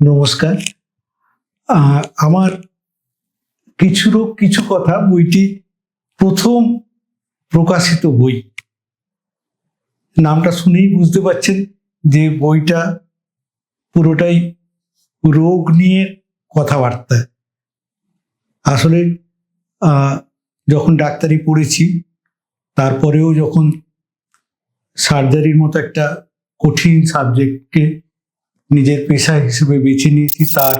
নমস্কার। আমার কিছু রোগ, কিছু কথা বইটি প্রথম প্রকাশিত বই। নামটা শুনেই বুঝতে পারছেন যে বইটা পুরোটাই রোগ নিয়ে কথাবার্তা। আসলে যখন ডাক্তারি পড়েছি, তারপরেও যখন সার্জারির মতো একটা কঠিন সাবজেক্টকে নিজের পেশা হিসেবে বেছে নিয়েছি, তার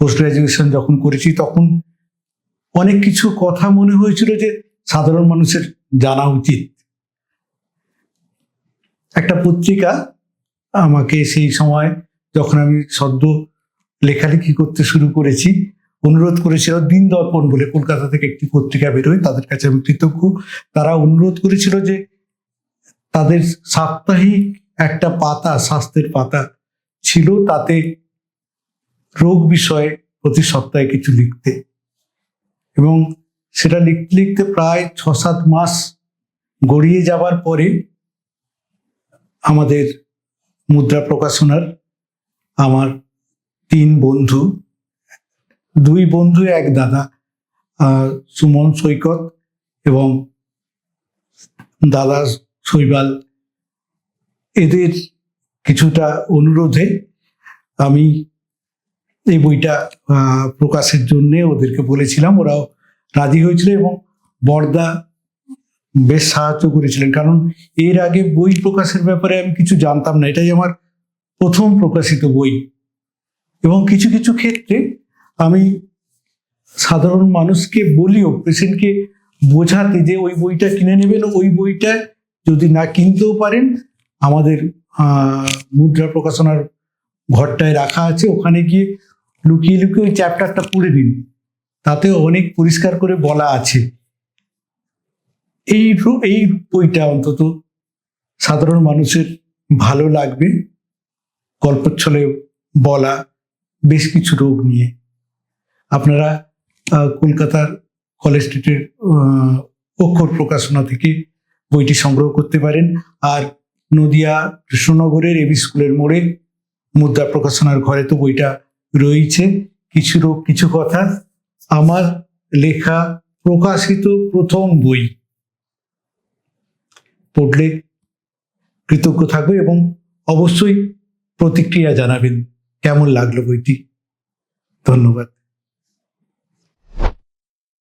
পোস্ট গ্রাজুয়েশন যখন করেছি, তখন অনেক কিছু কথা মনে হয়েছিল যে সাধারণ মানুষের জানা উচিত। একটা পত্রিকা আমাকে সেই সময় যখন আমি সদ্য লেখালেখি করতে শুরু করেছি, অনুরোধ করেছিল দিন দর্পণ বলে কলকাতা থেকে একটি পত্রিকা বেরোয় তাদের কাছে আমি কৃতজ্ঞ। তারা অনুরোধ করেছিল যে তাদের সাপ্তাহিক একটা পাতা, স্বাস্থ্যের পাতা ছিল তাতে রোগ বিষয়ে প্রতি সপ্তাহে কিছু লিখতে। এবং সেটা লিখতে লিখতে প্রায় ছ সাত মাস গড়িয়ে যাবার পরে আমাদের মুদ্রা প্রকাশনার আমার তিন বন্ধু, দুই বন্ধু, এক দাদা সুমন সৈকত এবং দাদা শৈবাল। এদের কিছুটা অনুরোধে আমি এই বইটা প্রকাশের জন্যে ওদেরকে বলেছিলাম। ওরাও রাজি হয়েছিল এবং বর্দা বেশ সাহায্য করেছিলেন। কারণ এর আগে বই প্রকাশের ব্যাপারে আমি কিছু জানতাম না। এটাই আমার প্রথম প্রকাশিত বই। এবং কিছু কিছু ক্ষেত্রে আমি সাধারণ মানুষকে বলিও, পেশেন্টকে বোঝাতে যে ওই বইটা কিনে নেবেন, ওই বইটা যদি না কিনতেও পারেন, আমাদের মুদ্রা প্রকাশনার ঘরটায় রাখা আছে, ওখানে গিয়ে লুকিয়ে লুকিয়ে ওই চ্যাপ্টারটা পড়ে দিন তাতে অনেক পরিষ্কার করে বলা আছে। এই এই বইটা অন্তত সাধারণ মানুষের ভালো লাগবে, গল্পচ্ছলে বলা, বেশ কিছু রোগ নিয়ে। আপনারা কলকাতার কলেজ স্ট্রিটের অক্ষর প্রকাশনা থেকে বইটি সংগ্রহ করতে পারেন। আর নদিয়া কৃষ্ণনগরের এবি স্কুলের মোড়ে মুদ্রা প্রকাশনার ঘরে তো বইটা রয়েছে কিছু কিছু কথা। আমার লেখা প্রকাশিত প্রথম বই। পড়লে কৃতজ্ঞ থাকবে এবং অবশ্যই প্রতিক্রিয়া জানাবেন। কেমন লাগল বইটি? ধন্যবাদ।